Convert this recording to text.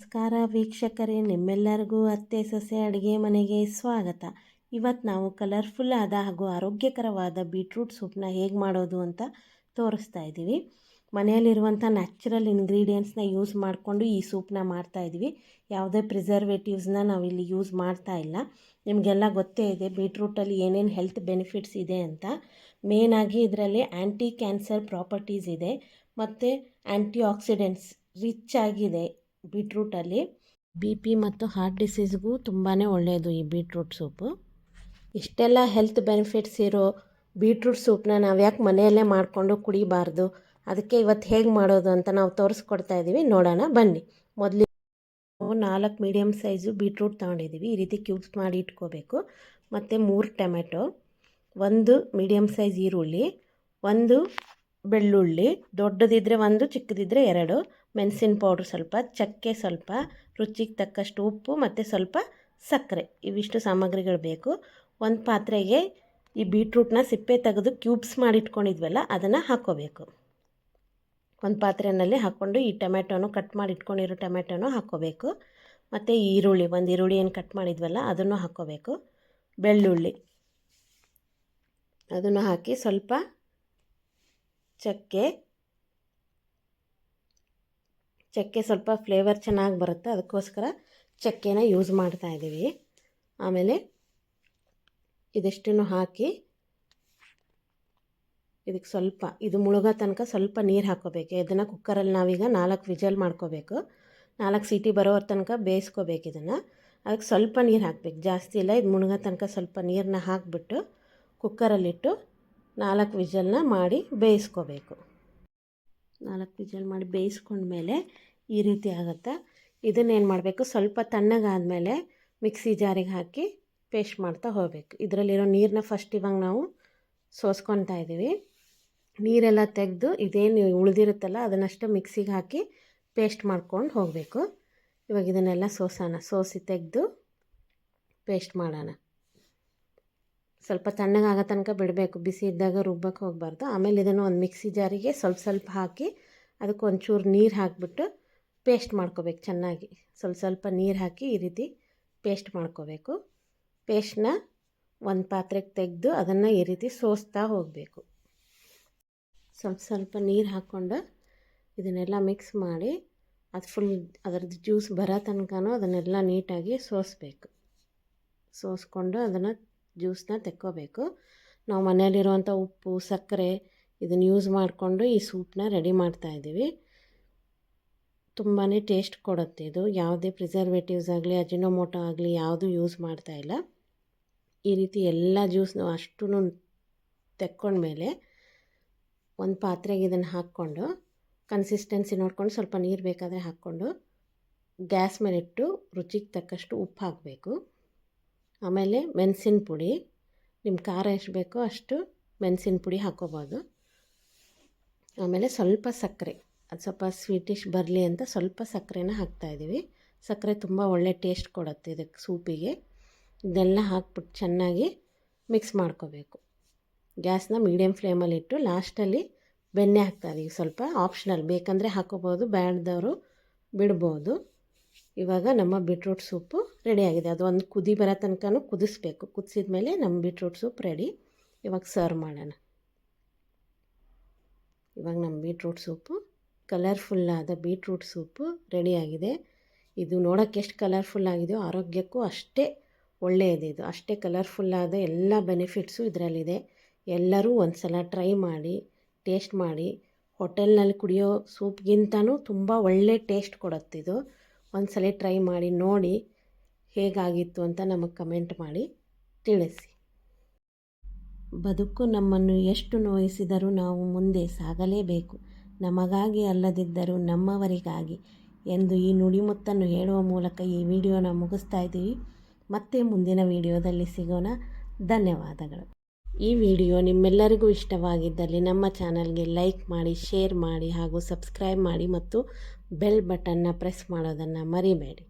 ನಮಸ್ಕಾರ ವೀಕ್ಷಕರೇ, ನಿಮ್ಮೆಲ್ಲರಿಗೂ ಅತ್ತೆ ಸೊಸೆ ಅಡುಗೆ ಮನೆಗೆ ಸ್ವಾಗತ. ಇವತ್ತು ನಾವು ಕಲರ್ಫುಲ್ ಆದ ಹಾಗೂ ಆರೋಗ್ಯಕರವಾದ ಬೀಟ್ರೂಟ್ ಸೂಪ್ನ ಹೇಗೆ ಮಾಡೋದು ಅಂತ ತೋರಿಸ್ತಾ ಇದ್ದೀವಿ. ಮನೆಯಲ್ಲಿರುವಂಥ ನ್ಯಾಚುರಲ್ ಇಂಗ್ರೀಡಿಯೆಂಟ್ಸ್ನ ಯೂಸ್ ಮಾಡಿಕೊಂಡು ಈ ಸೂಪ್ನ ಮಾಡ್ತಾ ಇದ್ದೀವಿ. ಯಾವುದೇ ಪ್ರಿಸರ್ವೇಟಿವ್ಸ್ನ ನಾವಿಲ್ಲಿ ಯೂಸ್ ಮಾಡ್ತಾ ಇಲ್ಲ. ನಿಮಗೆಲ್ಲ ಗೊತ್ತೇ ಇದೆ ಬೀಟ್ರೂಟಲ್ಲಿ ಏನೇನು ಹೆಲ್ತ್ ಬೆನಿಫಿಟ್ಸ್ ಇದೆ ಅಂತ. ಮೇನಾಗಿ ಇದರಲ್ಲಿ ಆ್ಯಂಟಿ ಕ್ಯಾನ್ಸರ್ ಪ್ರಾಪರ್ಟೀಸ್ ಇದೆ. ಮತ್ತು ಆ್ಯಂಟಿ ಆಕ್ಸಿಡೆಂಟ್ಸ್ ರಿಚ್ ಆಗಿದೆ. ಬೀಟ್ರೂಟಲ್ಲಿ ಬಿ ಪಿ ಮತ್ತು ಹಾರ್ಟ್ ಡಿಸೀಸ್ಗೂ ತುಂಬಾ ಒಳ್ಳೆಯದು ಈ ಬೀಟ್ರೂಟ್ ಸೂಪು. ಇಷ್ಟೆಲ್ಲ ಹೆಲ್ತ್ ಬೆನಿಫಿಟ್ಸ್ ಇರೋ ಬೀಟ್ರೂಟ್ ಸೂಪ್ನ ನಾವು ಯಾಕೆ ಮನೆಯಲ್ಲೇ ಮಾಡಿಕೊಂಡು ಕುಡಿಬಾರ್ದು? ಅದಕ್ಕೆ ಇವತ್ತು ಹೇಗೆ ಮಾಡೋದು ಅಂತ ನಾವು ತೋರಿಸ್ಕೊಡ್ತಾ ಇದ್ದೀವಿ ನೋಡೋಣ, ಬನ್ನಿ. ಮೊದಲು ನಾಲ್ಕು ಮೀಡಿಯಮ್ ಸೈಜು ಬೀಟ್ರೂಟ್ ತೊಗೊಂಡಿದ್ದೀವಿ ಈ ರೀತಿ ಕ್ಯೂಬ್ಸ್ ಮಾಡಿ ಇಟ್ಕೋಬೇಕು. ಮತ್ತು ಮೂರು ಟೊಮೆಟೊ, ಒಂದು ಮೀಡಿಯಮ್ ಸೈಜ್ ಈರುಳ್ಳಿ, ಒಂದು ಬೆಳ್ಳುಳ್ಳಿ ದೊಡ್ಡದಿದ್ದರೆ ಒಂದು ಚಿಕ್ಕದಿದ್ದರೆ ಎರಡು. ಮೆಣಸಿನ ಪೌಡ್ರ್ ಸ್ವಲ್ಪ, ಚಕ್ಕೆ ಸ್ವಲ್ಪ, ರುಚಿಗೆ ತಕ್ಕಷ್ಟು ಉಪ್ಪು ಮತ್ತು ಸ್ವಲ್ಪ ಸಕ್ಕರೆ. ಇವಿಷ್ಟು ಸಾಮಗ್ರಿಗಳು ಬೇಕು. ಒಂದು ಪಾತ್ರೆಗೆ ಈ ಬೀಟ್ರೂಟ್ನ ಸಿಪ್ಪೆ ತೆಗೆದು ಕ್ಯೂಬ್ಸ್ ಮಾಡಿಟ್ಕೊಂಡಿದ್ವಲ್ಲ, ಅದನ್ನು ಹಾಕ್ಕೋಬೇಕು ಒಂದು ಪಾತ್ರೆಯಲ್ಲಿ ಹಾಕ್ಕೊಂಡು ಈ ಟೊಮೆಟೊನು ಕಟ್ ಮಾಡಿ ಇಟ್ಕೊಂಡಿರೋ ಟೊಮೆಟೊನು ಹಾಕ್ಕೋಬೇಕು ಮತ್ತು ಈರುಳ್ಳಿ, ಒಂದು ಈರುಳ್ಳಿ ಏನು ಕಟ್ ಮಾಡಿದ್ವಲ್ಲ, ಅದನ್ನು ಹಾಕ್ಕೋಬೇಕು ಬೆಳ್ಳುಳ್ಳಿ, ಅದನ್ನು ಹಾಕಿ ಸ್ವಲ್ಪ ಚಕ್ಕೆ ಚಕ್ಕೆ ಸ್ವಲ್ಪ ಫ್ಲೇವರ್ ಚೆನ್ನಾಗಿ ಬರುತ್ತೆ. ಅದಕ್ಕೋಸ್ಕರ ಚಕ್ಕೆನ ಯೂಸ್ ಮಾಡ್ತಾ ಇದ್ದೀವಿ ಆಮೇಲೆ ಇದಿಷ್ಟನ್ನು ಹಾಕಿ ಇದಕ್ಕೆ ಸ್ವಲ್ಪ, ಇದು ಮುಳುಗೋ ತನಕ ಸ್ವಲ್ಪ ನೀರು ಹಾಕ್ಕೋಬೇಕು. ಇದನ್ನು ಕುಕ್ಕರಲ್ಲಿ ನಾವೀಗ ನಾಲ್ಕು ವಿಜಲ್ ಮಾಡ್ಕೋಬೇಕು. ನಾಲ್ಕು ಸೀಟಿ ಬರೋ ತನಕ ಬೇಯಿಸ್ಕೋಬೇಕು ಇದನ್ನು. ಅದಕ್ಕೆ ಸ್ವಲ್ಪ ನೀರು ಹಾಕ್ಬೇಕು. ಜಾಸ್ತಿ ಇಲ್ಲ, ಇದು ಮುಳುಗೋ ತನಕ ಸ್ವಲ್ಪ ನೀರನ್ನ ಹಾಕಿಬಿಟ್ಟು ಕುಕ್ಕರಲ್ಲಿಟ್ಟು ನಾಲ್ಕು ವಿಜಲ್ನ ಮಾಡಿ ಬೇಯಿಸ್ಕೋಬೇಕು. ನಾಲ್ಕು ವಿಜಲ್ ಮಾಡಿ ಬೇಯಿಸ್ಕೊಂಡ್ಮೇಲೆ ಈ ರೀತಿ ಆಗುತ್ತೆ? ಇದನ್ನೇನು ಮಾಡಬೇಕು? ಸ್ವಲ್ಪ ತಣ್ಣಗಾದಮೇಲೆ ಮಿಕ್ಸಿ ಜಾರಿಗೆ ಹಾಕಿ ಪೇಸ್ಟ್ ಮಾಡ್ತಾ ಹೋಗಬೇಕು. ಇದರಲ್ಲಿರೋ ನೀರನ್ನ ಫಸ್ಟ್ ಇವಾಗ ನಾವು ಸೋಸ್ಕೊತಾ ಇದ್ದೀವಿ. ನೀರೆಲ್ಲ ತೆಗೆದು ಇದೇನು ಉಳಿದಿರುತ್ತಲ್ಲ, ಅದನ್ನಷ್ಟು ಮಿಕ್ಸಿಗೆ ಹಾಕಿ ಪೇಸ್ಟ್ ಮಾಡ್ಕೊಂಡು ಹೋಗಬೇಕು. ಇವಾಗ ಇದನ್ನೆಲ್ಲ ಸೋಸೋಣ. ಸೋಸಿ ತೆಗೆದು ಪೇಸ್ಟ್ ಮಾಡೋಣ. ಸ್ವಲ್ಪ ತಣ್ಣಗಾಗೋ ತನಕ ಬಿಡಬೇಕು. ಬಿಸಿ ಇದ್ದಾಗ ರುಬ್ಬಕ್ಕೆ ಹೋಗಬಾರ್ದು. ಆಮೇಲೆ ಇದನ್ನು ಒಂದು ಮಿಕ್ಸಿ ಜಾರಿಗೆ ಸ್ವಲ್ಪ ಸ್ವಲ್ಪ ಹಾಕಿ ಅದಕ್ಕೆ ಒಂಚೂರು ನೀರು ಹಾಕಿಬಿಟ್ಟು ಪೇಸ್ಟ್ ಮಾಡ್ಕೋಬೇಕು ಚೆನ್ನಾಗಿ. ಸ್ವಲ್ಪ ಸ್ವಲ್ಪ ನೀರು ಹಾಕಿ ಈ ರೀತಿ ಪೇಸ್ಟ್ ಮಾಡ್ಕೋಬೇಕು. ಪೇಸ್ಟ್ನ ಒಂದು ಪಾತ್ರೆಗೆ ತೆಗೆದು ಅದನ್ನು ಈ ರೀತಿ ಸೋಸ್ತಾ ಹೋಗಬೇಕು. ಸ್ವಲ್ಪ ಸ್ವಲ್ಪ ನೀರು ಹಾಕ್ಕೊಂಡು ಇದನ್ನೆಲ್ಲ ಮಿಕ್ಸ್ ಮಾಡಿ ಅದು ಫುಲ್ ಅದರದ್ದು ಜ್ಯೂಸ್ ಬರೋ ತನಕನೂ ಅದನ್ನೆಲ್ಲ ನೀಟಾಗಿ ಸೋಸಬೇಕು. ಸೋಸ್ಕೊಂಡು ಅದನ್ನು ಜ್ಯೂಸನ್ನ ತೆಕ್ಕೋಬೇಕು. ನಾವು ಮನೆಯಲ್ಲಿರುವಂಥ ಉಪ್ಪು, ಸಕ್ಕರೆ ಇದನ್ನು ಯೂಸ್ ಮಾಡಿಕೊಂಡು ಈ ಸೂಪ್ನ ರೆಡಿ ಮಾಡ್ತಾಯಿದ್ದೀವಿ ತುಂಬಾ ಟೇಸ್ಟ್ ಕೊಡುತ್ತೆ ಇದು. ಯಾವುದೇ ಪ್ರಿಸರ್ವೇಟಿವ್ಸ್ ಆಗಲಿ ಅಜಿನೋಮೋಟೋ ಆಗಲಿ ಯಾವುದೂ ಯೂಸ್ ಮಾಡ್ತಾ ಇಲ್ಲ. ಈ ರೀತಿ ಎಲ್ಲ ಜ್ಯೂಸ್ನು ಅಷ್ಟು ತೆಕ್ಕೊಂಡ್ಮೇಲೆ ಒಂದು ಪಾತ್ರೆಗೆ ಇದನ್ನು ಹಾಕ್ಕೊಂಡು ಕನ್ಸಿಸ್ಟೆನ್ಸಿ ನೋಡ್ಕೊಂಡು ಸ್ವಲ್ಪ ನೀರು ಬೇಕಾದರೆ ಹಾಕ್ಕೊಂಡು ಗ್ಯಾಸ್ ಮೇಲೆ ಇಟ್ಟು ರುಚಿಗೆ ತಕ್ಕಷ್ಟು ಉಪ್ಪು ಹಾಕಬೇಕು. ಆಮೇಲೆ ಮೆಣಸಿನ ಪುಡಿ. ನಿಮ್ಮ ಖಾರ ಎಷ್ಟು ಬೇಕೋ ಅಷ್ಟು ಮೆಣಸಿನ ಪುಡಿ ಹಾಕೋಬೋದು. ಆಮೇಲೆ ಸ್ವಲ್ಪ ಸಕ್ಕರೆ. ಅದು ಸ್ವಲ್ಪ ಸ್ವೀಟಿಶ್ ಬರಲಿ ಅಂತ ಸ್ವಲ್ಪ ಸಕ್ಕರೆನ ಹಾಕ್ತಾಯಿದ್ದೀವಿ ಸಕ್ಕರೆ ತುಂಬ ಒಳ್ಳೆ ಟೇಸ್ಟ್ ಕೊಡುತ್ತೆ ಇದಕ್ಕೆ ಸೂಪಿಗೆ. ಇದೆಲ್ಲ ಹಾಕ್ಬಿಟ್ಟು ಚೆನ್ನಾಗಿ ಮಿಕ್ಸ್ ಮಾಡ್ಕೋಬೇಕು. ಗ್ಯಾಸ್ನ ಮೀಡಿಯಮ್ ಫ್ಲೇಮಲ್ಲಿಟ್ಟು ಲಾಸ್ಟಲ್ಲಿ ಬೆಣ್ಣೆ ಹಾಕ್ತಾಯಿದ್ದೀವಿ ಸ್ವಲ್ಪ. ಆಪ್ಷನಲ್. ಬೇಕಂದರೆ ಹಾಕೋಬೋದು ಬ್ಯಾಡ್ದವರು ಬಿಡ್ಬೋದು. ಇವಾಗ ನಮ್ಮ ಬೀಟ್ರೂಟ್ ಸೂಪು ರೆಡಿಯಾಗಿದೆ ಅದು ಒಂದು ಕುದಿ ಬರೋ ತನಕನೂ ಕುದಿಸ್ಬೇಕು. ಕುದಿಸಿದ ಮೇಲೆ ನಮ್ಮ ಬೀಟ್ರೂಟ್ ಸೂಪ್ ರೆಡಿ ಇವಾಗ ಸರ್ವ್ ಮಾಡೋಣ. ಇವಾಗ ನಮ್ಮ ಬೀಟ್ರೂಟ್ ಸೂಪು ಕಲರ್ಫುಲ್ಲಾದ ಬೀಟ್ರೂಟ್ ಸೂಪು ರೆಡಿಯಾಗಿದೆ ಇದು ನೋಡೋಕ್ಕೆ ಎಷ್ಟು ಕಲರ್ಫುಲ್ ಆಗಿದೆಯೋ ಆರೋಗ್ಯಕ್ಕೂ ಅಷ್ಟೇ ಒಳ್ಳೆಯದು ಇದು. ಅಷ್ಟೇ ಕಲರ್ಫುಲ್ಲಾದ ಎಲ್ಲ ಬೆನಿಫಿಟ್ಸು ಇದರಲ್ಲಿದೆ. ಎಲ್ಲರೂ ಒಂದು ಸಲ ಟ್ರೈ ಮಾಡಿ ಟೇಸ್ಟ್ ಮಾಡಿ ಹೋಟೆಲ್ನಲ್ಲಿ ಕುಡಿಯೋ ಸೂಪ್ಗಿಂತನೂ ತುಂಬ ಒಳ್ಳೆ ಟೇಸ್ಟ್ ಕೊಡುತ್ತಿದ್ದು ಒಂದು ಸಲ ಟ್ರೈ ಮಾಡಿ, ನೋಡಿ ಹೇಗಾಗಿತ್ತು ಅಂತ ನಮಗೆ ಕಮೆಂಟ್ ಮಾಡಿ ತಿಳಿಸಿ. ಬದುಕು ನಮ್ಮನ್ನು ಎಷ್ಟು ನೋಯಿಸಿದರೂ ನಾವು ಮುಂದೆ ಸಾಗಲೇಬೇಕು. ನಮಗಾಗಿ ಅಲ್ಲದಿದ್ದರೂ ನಮ್ಮವರಿಗಾಗಿ ಎಂದು ಈ ನುಡಿಮುತ್ತನ್ನು ಹೇಳುವ ಮೂಲಕ ಈ ವಿಡಿಯೋನ ಮುಗಿಸ್ತಾ ಇದ್ದೀವಿ. ಮತ್ತೆ ಮುಂದಿನ ವಿಡಿಯೋದಲ್ಲಿ ಸಿಗೋಣ. ಧನ್ಯವಾದಗಳು. ಈ ವಿಡಿಯೋ ನಿಮ್ಮೆಲ್ಲರಿಗೂ ಇಷ್ಟವಾಗಿದ್ದಲ್ಲಿ ನಮ್ಮ ಚಾನಲ್ಗೆ ಲೈಕ್ ಮಾಡಿ, ಶೇರ್ ಮಾಡಿ ಹಾಗೂ ಸಬ್ಸ್ಕ್ರೈಬ್ ಮಾಡಿ ಮತ್ತು ಬೆಲ್ ಬಟನ್ನ ಪ್ರೆಸ್ ಮಾಡೋದನ್ನು ಮರಿಬೇಡಿ.